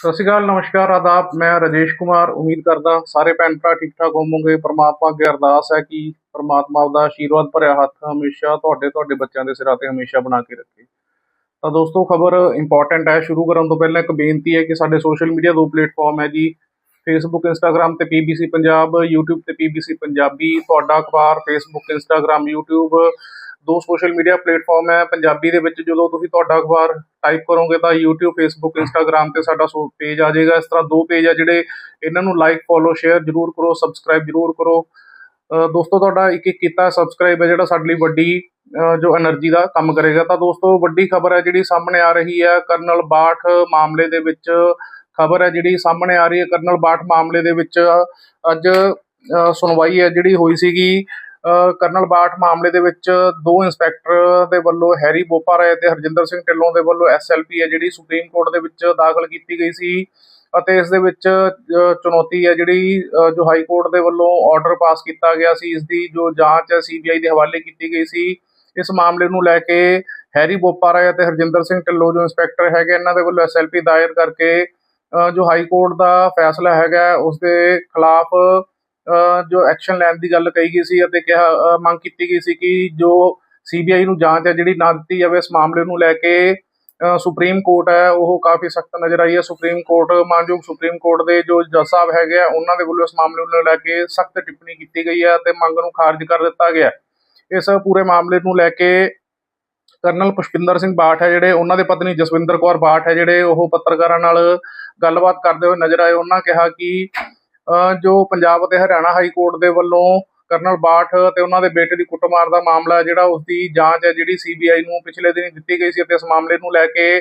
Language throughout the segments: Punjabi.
ਸਤਿ ਸ਼੍ਰੀ ਅਕਾਲ, ਨਮਸਕਾਰ, ਆਦਾਬ। ਮੈਂ ਰਾਜੇਸ਼ ਕੁਮਾਰ। ਉਮੀਦ ਕਰਦਾ ਸਾਰੇ ਭੈਣ ਭਰਾ ਠੀਕ ਠਾਕ ਹੋਵੋਗੇ। ਪ੍ਰਮਾਤਮਾ ਅੱਗੇ ਅਰਦਾਸ ਹੈ ਕਿ ਪ੍ਰਮਾਤਮਾ ਦਾ ਆਸ਼ੀਰਵਾਦ ਭਰਿਆ ਹੱਥ ਹਮੇਸ਼ਾ ਤੁਹਾਡੇ ਤੁਹਾਡੇ ਬੱਚਿਆਂ ਦੇ ਸਿਰਾਂ ਤੇ ਹਮੇਸ਼ਾ ਬਣਾ ਕੇ ਰੱਖੇ। ਤਾਂ ਦੋਸਤੋ, ਖਬਰ ਇੰਪੋਰਟੈਂਟ ਹੈ। ਸ਼ੁਰੂ ਕਰਨ ਤੋਂ ਪਹਿਲਾਂ ਇੱਕ ਬੇਨਤੀ ਹੈ ਕਿ ਸਾਡੇ ਸੋਸ਼ਲ ਮੀਡੀਆ ਦੋ ਪਲੇਟਫਾਰਮ ਹੈ ਜੀ। ਫੇਸਬੁੱਕ ਇੰਸਟਾਗ੍ਰam ਤੇ ਪੀਬੀਸੀ ਪੰਜਾਬ YouTube ਤੇ ਪੀਬੀਸੀ ਪੰਜਾਬੀ ਤੁਹਾਡਾ ਅਖਬਾਰ ਫੇਸਬੁੱਕ ਇੰਸਟਾਗ੍ਰam YouTube, ਦੋ ਸੋਸ਼ਲ ਮੀਡੀਆ ਪਲੇਟਫਾਰਮ ਹੈ ਪੰਜਾਬੀ ਦੇ ਵਿੱਚ। ਜਦੋਂ ਤੁਸੀਂ ਤੁਹਾਡਾ ਅਖਬਾਰ ਟਾਈਪ ਕਰੋਗੇ ਤਾਂ YouTube, Facebook, Instagram ਤੇ ਸਾਡਾ ਸੋ ਪੇਜ ਆ ਜਾਏਗਾ। ਇਸ ਤਰ੍ਹਾਂ ਦੋ ਪੇਜ ਆ ਜਿਹੜੇ ਇਹਨਾਂ ਨੂੰ ਲਾਈਕ ਫੋਲੋ ਸ਼ੇਅਰ ਜਰੂਰ ਕਰੋ ਸਬਸਕ੍ਰਾਈਬ ਜਰੂਰ ਕਰੋ। ਦੋਸਤੋ, ਤੁਹਾਡਾ ਇੱਕ ਇੱਕ ਕੀਤਾ ਸਬਸਕ੍ਰਾਈਬ ਹੈ ਜਿਹੜਾ ਸਾਡੇ ਲਈ ਵੱਡੀ ਜੋ એનર્ਜੀ ਦਾ ਕੰਮ ਕਰੇਗਾ। ਤਾਂ ਦੋਸਤੋ, ਵੱਡੀ ਖਬਰ ਹੈ ਜਿਹੜੀ ਸਾਹਮਣੇ ਆ ਰਹੀ ਹੈ। ਕਰਨਲ ਬਾਠ ਮਾਮਲੇ ਦੇ ਵਿੱਚ ਖਬਰ ਹੈ ਜਿਹੜੀ ਸਾਹਮਣੇ ਆ ਰਹੀ ਹੈ ਕਰਨਲ ਬਾਠ ਮਾਮਲੇ ਦੇ ਵਿੱਚ ਅੱਜ ਸੁਣਵਾਈ ਹੈ ਜਿਹੜੀ ਹੋਈ ਸੀਗੀ। ਕਰਨਲ ਬਾਠ ਮਾਮਲੇ ਦੇ ਵਿੱਚ ਦੋ ਇੰਸਪੈਕਟਰ ਦੇ ਵੱਲੋਂ, ਹੈਰੀ ਬੋਪਾ ਰਾਏ ਤੇ ਹਰਜਿੰਦਰ ਸਿੰਘ ਢਿੱਲੋਂ ਦੇ ਵੱਲੋਂ ਐਸਐਲਪੀ ਹੈ ਜਿਹੜੀ ਸੁਪਰੀਮ ਕੋਰਟ ਦੇ ਵਿੱਚ ਦਾਖਲ ਕੀਤੀ ਗਈ ਸੀ। ਅਤੇ ਇਸ ਦੇ ਵਿੱਚ ਚੁਣੌਤੀ ਹੈ ਜਿਹੜੀ ਜੋ ਹਾਈ ਕੋਰਟ ਦੇ ਵੱਲੋਂ ਆਰਡਰ ਪਾਸ ਕੀਤਾ ਗਿਆ ਸੀ, ਇਸ ਦੀ ਜੋ ਜਾਂਚ ਹੈ ਸੀਬੀਆਈ ਦੇ ਹਵਾਲੇ ਕੀਤੀ ਗਈ ਸੀ। ਇਸ ਮਾਮਲੇ ਨੂੰ ਲੈ ਕੇ ਹੈਰੀ ਬੋਪਾ ਰਾਏ ਅਤੇ ਹਰਜਿੰਦਰ ਸਿੰਘ ਢਿੱਲੋਂ ਜੋ ਇੰਸਪੈਕਟਰ ਹੈਗੇ, ਇਹਨਾਂ ਦੇ ਵੱਲੋਂ ਐਸਐਲਪੀ ਦਾਇਰ ਕਰਕੇ ਜੋ ਹਾਈ ਕੋਰਟ ਦਾ ਫੈਸਲਾ ਹੈਗਾ ਉਸ ਦੇ ਖਿਲਾਫ ਜੋ ਐਕਸ਼ਨ ਲੈਣ ਦੀ ਗੱਲ ਕਹੀ ਗਈ ਸੀ ਅਤੇ ਕਿਹਾ ਮੰਗ ਕੀਤੀ ਗਈ ਸੀ ਕਿ ਜੋ ਸੀਬੀਆਈ ਨੂੰ ਜਾਂਚ ਹੈ, ਜਿਹੜੀ ਨਾ ਦਿੱਤੀ ਜਾਵੇ, ਇਸ ਮਾਮਲੇ ਨੂੰ ਲੈ ਕੇ ਸੁਪਰੀਮ ਕੋਰਟ ਹੈ, ਉਹ ਕਾਫੀ ਸਖਤ ਨਜ਼ਰ ਆਈ ਹੈ। ਸੁਪਰੀਮ ਕੋਰਟ, ਮਾਨਯੋਗ ਸੁਪਰੀਮ ਕੋਰਟ ਦੇ ਜੋ ਜੱਜ ਸਾਹਿਬ ਹੈਗੇ ਆ, ਉਹਨਾਂ ਦੇ ਵੱਲੋਂ ਇਸ ਮਾਮਲੇ ਨੂੰ ਲੈ ਕੇ ਸਖਤ ਟਿੱਪਣੀ ਕੀਤੀ ਗਈ ਹੈ ਤੇ ਮੰਗ ਨੂੰ ਖਾਰਜ ਕਰ ਦਿੱਤਾ ਗਿਆ ਇਸ ਪੂਰੇ ਮਾਮਲੇ ਨੂੰ ਲੈ ਕੇ ਕਰਨਲ ਪੁਸ਼ਪਿੰਦਰ ਸਿੰਘ ਬਾਠ ਹੈ ਜਿਹੜੇ, ਉਹਨਾਂ ਦੇ ਪਤਨੀ ਜਸਵਿੰਦਰ ਕੌਰ ਬਾਠ ਹੈ ਜਿਹੜੇ, ਉਹ ਪੱਤਰਕਾਰਾਂ ਨਾਲ ਗੱਲਬਾਤ ਕਰਦੇ ਹੋਏ ਨਜ਼ਰ ਆਏ। ਉਹਨਾਂ ਕਿਹਾ ਕਿ ਜੋ ਪੰਜਾਬ ਅਤੇ ਹਰਿਆਣਾ ਹਾਈ ਕੋਰਟ ਦੇ ਵੱਲੋਂ ਕਰਨਲ ਬਾਠ ਤੇ ਉਹਨਾਂ ਦੇ ਬੇਟੇ ਦੀ ਕੁੱਟਮਾਰ ਦਾ ਮਾਮਲਾ ਹੈ, ਜਿਹੜਾ ਉਸ ਦੀ ਜਾਂਚ ਹੈ, ਜਿਹੜੀ ਸੀਬੀਆਈ ਨੂੰ ਪਿਛਲੇ ਦਿਨੀ ਦਿੱਤੀ ਗਈ ਸੀ ਅਤੇ ਇਸ ਮਾਮਲੇ ਨੂੰ ਲੈ ਕੇ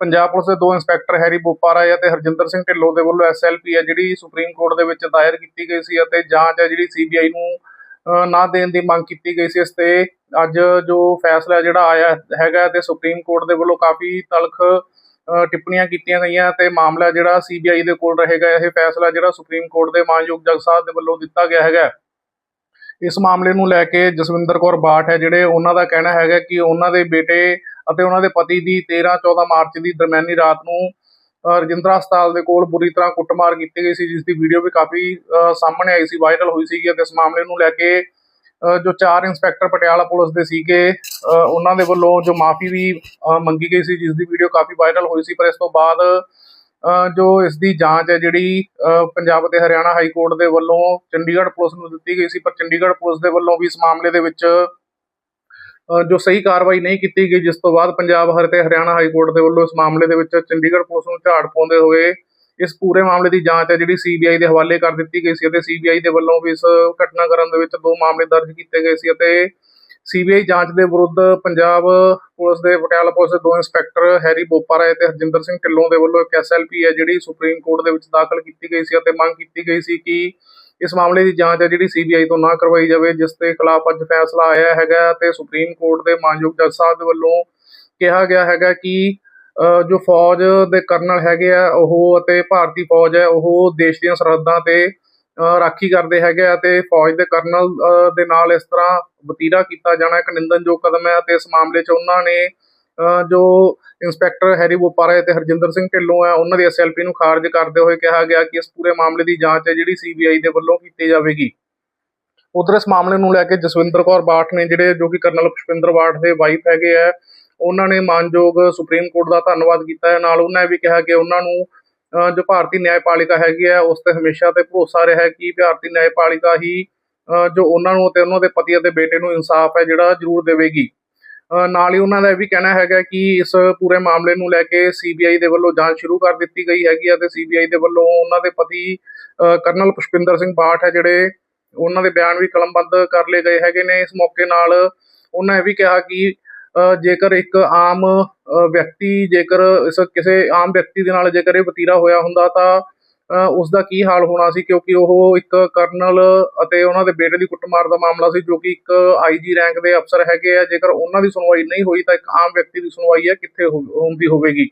ਪੰਜਾਬ ਪੁਲਿਸ ਦੇ ਦੋ ਇੰਸਪੈਕਟਰ, ਹੈਰੀ ਬੋਪਾਰਾਏ ਅਤੇ ਹਰਜਿੰਦਰ ਸਿੰਘ ਢਿੱਲੋਂ ਦੇ ਵੱਲੋਂ ਐਸਐਲਪੀ ਹੈ, ਜਿਹੜੀ ਸੁਪਰੀਮ ਕੋਰਟ ਦੇ ਵਿੱਚ ਦਾਇਰ ਕੀਤੀ ਗਈ ਸੀ ਅਤੇ ਜਾਂਚ ਹੈ, ਜਿਹੜੀ ਸੀਬੀਆਈ ਨੂੰ ਨਾ ਦੇਣ ਦੀ ਮੰਗ ਕੀਤੀ ਗਈ ਸੀ। ਇਸ ਤੇ ਅੱਜ ਜੋ ਫੈਸਲਾ ਜਿਹੜਾ ਆਇਆ ਹੈਗਾ ਤੇ ਸੁਪਰੀਮ ਕੋਰਟ ਦੇ ਵੱਲੋਂ ਕਾਫੀ ਤਲਖ ਟਿੱਪਣੀਆਂ ਕੀਤੀਆਂ ਗਈਆਂ ਤੇ ਮਾਮਲਾ ਜਿਹੜਾ ਸੀਬੀਆਈ ਦੇ ਕੋਲ ਰਹੇਗਾ, ਇਹ ਫੈਸਲਾ ਜਿਹੜਾ ਸੁਪਰੀਮ ਕੋਰਟ ਦੇ ਮਾਨਯੋਗ ਜੱਜ ਸਾਹਿਬ ਦੇ ਵੱਲੋਂ ਦਿੱਤਾ ਗਿਆ ਹੈਗਾ। ਇਸ ਮਾਮਲੇ ਨੂੰ ਲੈ ਕੇ ਜਸਵਿੰਦਰ ਕੌਰ ਬਾਠ ਹੈ ਜਿਹੜੇ, ਉਹਨਾਂ ਦਾ ਕਹਿਣਾ ਹੈਗਾ ਕਿ ਉਹਨਾਂ ਦੇ ਬੇਟੇ ਅਤੇ ਉਹਨਾਂ ਦੇ ਪਤੀ ਦੀ 13 14 ਮਾਰਚ ਦੀ ਦਰਮਿਆਨੀ ਰਾਤ ਨੂੰ ਰਜਿੰਦਰਾ ਹਸਪਤਾਲ ਦੇ ਕੋਲ ਬੁਰੀ ਤਰ੍ਹਾਂ ਕੁੱਟਮਾਰ ਕੀਤੀ ਗਈ ਸੀ ਜਿਸ ਦੀ ਵੀਡੀਓ ਵੀ ਕਾਫੀ ਸਾਹਮਣੇ ਆਈ ਸੀ ਵਾਇਰਲ ਹੋਈ ਸੀਗੀ ਅਤੇ ਇਸ ਮਾਮਲੇ ਨੂੰ ਲੈ ਕੇ ਜੋ ਚਾਰ ਇੰਸਪੈਕਟਰ ਪਟਿਆਲਾ ਪੁਲਿਸ ਦੇ ਸੀਗੇ ਉਹਨਾਂ ਦੇ ਵੱਲੋਂ ਜੋ ਮਾਫੀ ਵੀ ਮੰਗੀ ਗਈ ਸੀ ਜਿਸ ਦੀ ਵੀਡੀਓ ਕਾਫੀ ਵਾਇਰਲ ਹੋਈ ਸੀ, ਪਰ ਇਸ ਤੋਂ ਬਾਅਦ ਜੋ ਇਸ ਦੀ ਜਾਂਚ ਹੈ ਜਿਹੜੀ ਪੰਜਾਬ ਅਤੇ ਹਰਿਆਣਾ ਹਾਈ ਕੋਰਟ ਦੇ ਵੱਲੋਂ ਚੰਡੀਗੜ੍ਹ ਪੁਲਿਸ ਨੂੰ ਦਿੱਤੀ ਗਈ ਸੀ, ਪਰ ਚੰਡੀਗੜ੍ਹ ਪੁਲਿਸ ਦੇ ਵੱਲੋਂ ਵੀ ਇਸ ਮਾਮਲੇ ਦੇ ਵਿੱਚ ਜੋ ਸਹੀ ਕਾਰਵਾਈ ਨਹੀਂ ਕੀਤੀ ਗਈ, ਜਿਸ ਤੋਂ ਬਾਅਦ ਪੰਜਾਬ ਹਰ ਤੇ ਹਰਿਆਣਾ ਹਾਈ ਕੋਰਟ ਦੇ ਵੱਲੋਂ ਇਸ ਮਾਮਲੇ ਦੇ ਵਿੱਚ ਚੰਡੀਗੜ੍ਹ ਪੁਲਿਸ ਨੂੰ ਝਾੜ ਪਾਉਂਦੇ ਹੋਏ ਇਸ ਪੂਰੇ ਮਾਮਲੇ ਦੀ ਜਾਂਚ ਹੈ, ਜਿਹੜੀ ਸੀਬੀਆਈ ਦੇ ਹਵਾਲੇ ਕਰ ਦਿੱਤੀ ਗਈ ਸੀ ਅਤੇ ਸੀਬੀਆਈ ਦੇ ਵੱਲੋਂ ਵੀ ਇਸ ਘਟਨਾਕ੍ਰਮ ਦੇ ਵਿੱਚ ਦੋ ਮਾਮਲੇ ਦਰਜ ਕੀਤੇ ਗਏ ਸੀ ਅਤੇ ਸੀਬੀਆਈ ਜਾਂਚ ਦੇ ਵਿਰੁੱਧ ਪੰਜਾਬ ਪੁਲਿਸ ਦੇ ਪਟਿਆਲਾ ਪੁਲਿਸ ਦੇ ਦੋ ਇੰਸਪੈਕਟਰ, ਹੈਰੀ ਬੋਪਾਰਾਏ ਅਤੇ ਹਰਜਿੰਦਰ ਸਿੰਘ ਢਿੱਲੋਂ ਦੇ ਵੱਲੋਂ ਇੱਕ ਐਸਐਲਪੀ ਹੈ, ਜਿਹੜੀ ਸੁਪਰੀਮ ਕੋਰਟ ਦੇ ਵਿੱਚ ਦਾਖਲ ਕੀਤੀ ਗਈ ਸੀ ਅਤੇ ਮੰਗ ਕੀਤੀ ਗਈ ਸੀ ਕਿ ਇਸ ਮਾਮਲੇ ਦੀ ਜਾਂਚ ਹੈ ਜਿਹੜੀ ਸੀਬੀਆਈ ਤੋਂ ਨਾ ਕਰਵਾਈ ਜਾਵੇ, ਜਿਸ ਦੇ ਖਿਲਾਫ ਅੱਜ ਫੈਸਲਾ ਆਇਆ ਹੈਗਾ ਤੇ ਸੁਪਰੀਮ ਕੋਰਟ ਦੇ ਮਾਨਯੋਗ ਜੱਜ ਸਾਹਿਬ ਦੇ ਵੱਲੋਂ ਕਿਹਾ ਗਿਆ ਹੈਗਾ ਕਿ ਜੋ ਫੌਜ ਦੇ ਕਰਨਲ ਹੈਗੇ ਆ, ਉਹ ਅਤੇ ਭਾਰਤੀ ਫੌਜ ਹੈ, ਉਹ ਦੇਸ਼ ਦੀਆਂ ਸਰਹੱਦਾਂ ਤੇ ਰਾਖੀ ਕਰਦੇ ਹੈਗੇ ਆ ਤੇ ਫੌਜ ਦੇ ਕਰਨਲ ਦੇ ਨਾਲ ਇਸ ਤਰ੍ਹਾਂ ਵਤੀਰਾ ਕੀਤਾ ਜਾਣਾ ਇੱਕ ਨਿੰਦਨਯੋਗ ਕਦਮ ਹੈ ਤੇ ਇਸ ਮਾਮਲੇ 'ਚ ਉਹਨਾਂ ਨੇ ਜੋ ਇੰਸਪੈਕਟਰ ਹੈਰੀ ਬੋਪਾਰਾ ਤੇ ਹਰਜਿੰਦਰ ਸਿੰਘ ਢਿੱਲੋਂ ਹੈ ਉਹਨਾਂ ਦੀ ਐਸਐਲਪੀ ਨੂੰ ਖਾਰਜ ਕਰਦੇ ਹੋਏ ਕਿਹਾ ਗਿਆ ਕਿ ਇਸ ਪੂਰੇ ਮਾਮਲੇ ਦੀ ਜਾਂਚ ਹੈ ਜਿਹੜੀ ਸੀਬੀਆਈ ਦੇ ਵੱਲੋਂ ਕੀਤੀ ਜਾਵੇਗੀ। ਉਧਰ ਇਸ ਮਾਮਲੇ ਨੂੰ ਲੈ ਕੇ ਜਸਵਿੰਦਰ ਕੌਰ ਬਾਠ ਨੇ ਜਿਹੜੇ ਜੋ ਕਿ ਕਰਨਲ ਪੁਸ਼ਪਿੰਦਰ ਬਾਠ ਦੇ ਵਾਈਫ ਹੈਗੇ ਆ, ਉਹਨਾਂ ਨੇ ਮਾਨਯੋਗ ਸੁਪਰੀਮ ਕੋਰਟ ਦਾ ਧੰਨਵਾਦ ਕੀਤਾ ਹੈ। ਨਾਲ ਉਹਨਾਂ ਵੀ ਕਿਹਾ ਕਿ ਉਹਨਾਂ ਨੂੰ ਜੋ ਭਾਰਤੀ ਨਿਆਂਪਾਲਿਕਾ ਹੈਗੀ ਹੈ ਉਸ ਤੇ ਹਮੇਸ਼ਾ ਤੇ ਭਰੋਸਾ ਰਿਹਾ ਕਿ ਭਾਰਤੀ ਨਿਆਂਪਾਲਿਕਾ ਹੀ ਜੋ ਉਹਨਾਂ ਨੂੰ ਤੇ ਉਹਨਾਂ ਦੇ ਪਤੀ ਅਤੇ ਬੇਟੇ ਨੂੰ ਇਨਸਾਫ ਹੈ ਜਿਹੜਾ ਜ਼ਰੂਰ ਦੇਵੇਗੀ। ਨਾਲ ਹੀ ਉਹਨਾਂ ਦਾ ਇਹ ਵੀ ਕਹਿਣਾ ਹੈਗਾ ਕਿ ਇਸ ਪੂਰੇ ਮਾਮਲੇ ਨੂੰ ਲੈ ਕੇ ਸੀਬੀਆਈ ਦੇ ਵੱਲੋਂ ਜਾਂਚ ਸ਼ੁਰੂ ਕਰ ਦਿੱਤੀ ਗਈ ਹੈਗੀ ਹੈ ਤੇ ਸੀਬੀਆਈ ਦੇ ਵੱਲੋਂ ਉਹਨਾਂ ਦੇ ਪਤੀ ਕਰਨਲ ਪੁਸ਼ਪਿੰਦਰ ਸਿੰਘ ਬਾਠ ਹੈ ਜਿਹੜੇ ਉਹਨਾਂ ਦੇ ਬਿਆਨ ਵੀ ਕਲਮਬੰਦ ਕਰ ਲਏ ਗਏ ਹੈਗੇ ਨੇ। ਇਸ ਮੌਕੇ ਨਾਲ ਉਹਨਾਂ ਇਹ ਵੀ ਕਿਹਾ ਕਿ ਅਹ, ਜੇਕਰ ਇੱਕ ਆਮ ਵਿਅਕਤੀ ਜੇਕਰ ਇਸ ਕਿਸੇ ਆਮ ਵਿਅਕਤੀ ਦੇ ਨਾਲ ਜੇਕਰ ਇਹ ਵਤੀਰਾ ਹੋਇਆ ਹੁੰਦਾ ਤਾਂ ਉਸ ਦਾ ਕੀ ਹਾਲ ਹੋਣਾ ਸੀ ਕਿਉਂਕਿ ਉਹ ਇੱਕ ਕਰਨਲ ਅਤੇ ਉਹਨਾਂ ਦੇ ਬੇਟੇ ਦੀ ਕੁੱਟਮਾਰ ਦਾ ਮਾਮਲਾ ਸੀ ਜੋ ਕਿ ਇੱਕ ਆਈਜੀ ਰੈਂਕ ਦੇ ਅਫਸਰ ਹੈਗੇ ਆ। ਜੇਕਰ ਉਹਨਾਂ ਦੀ ਸੁਣਵਾਈ ਨਹੀਂ ਹੋਈ ਤਾਂ ਇੱਕ ਆਮ ਵਿਅਕਤੀ ਦੀ ਸੁਣਵਾਈ ਹੈ ਕਿੱਥੇ ਹੋ- ਹੁੰਦੀ ਹੋਵੇਗੀ।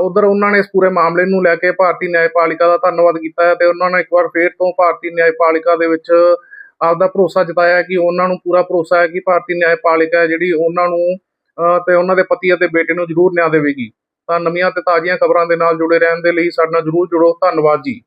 ਉਧਰ ਉਹਨਾਂ ਨੇ ਇਸ ਪੂਰੇ ਮਾਮਲੇ ਨੂੰ ਲੈ ਕੇ ਭਾਰਤੀ ਨਿਆਂਪਾਲਿਕਾ ਦਾ ਧੰਨਵਾਦ ਕੀਤਾ ਹੈ ਤੇ ਉਹਨਾਂ ਨੇ ਇੱਕ ਵਾਰ ਫੇਰ ਤੋਂ ਭਾਰਤੀ ਨਿਆਂਪਾਲਿਕਾ ਦੇ ਵਿੱਚ ਆਪਦਾ ਭਰੋਸਾ ਜਤਾਇਆ ਕਿ ਉਹਨਾਂ ਨੂੰ ਪੂਰਾ ਭਰੋਸਾ ਹੈ ਕਿ ਭਾਰਤੀ ਨਿਆਂਪਾਲਿਕਾ ਜਿਹੜੀ ਉਹਨਾਂ ਨੂੰ ਅਹ, ਤੇ ਉਹਨਾਂ ਦੇ ਪਤੀ ਅਤੇ ਬੇਟੇ ਨੂੰ ਜ਼ਰੂਰ ਨਿਆਂ ਦੇਵੇਗੀ। ਤਾਂ ਨਵੀਆਂ ਤੇ ਤਾਜ਼ੀਆਂ ਖਬਰਾਂ ਦੇ ਨਾਲ ਜੁੜੇ ਰਹਿਣ ਦੇ ਲਈ ਸਾਡੇ ਨਾਲ ਜਰੂਰ ਜੁੜੋ। ਧੰਨਵਾਦ ਜੀ।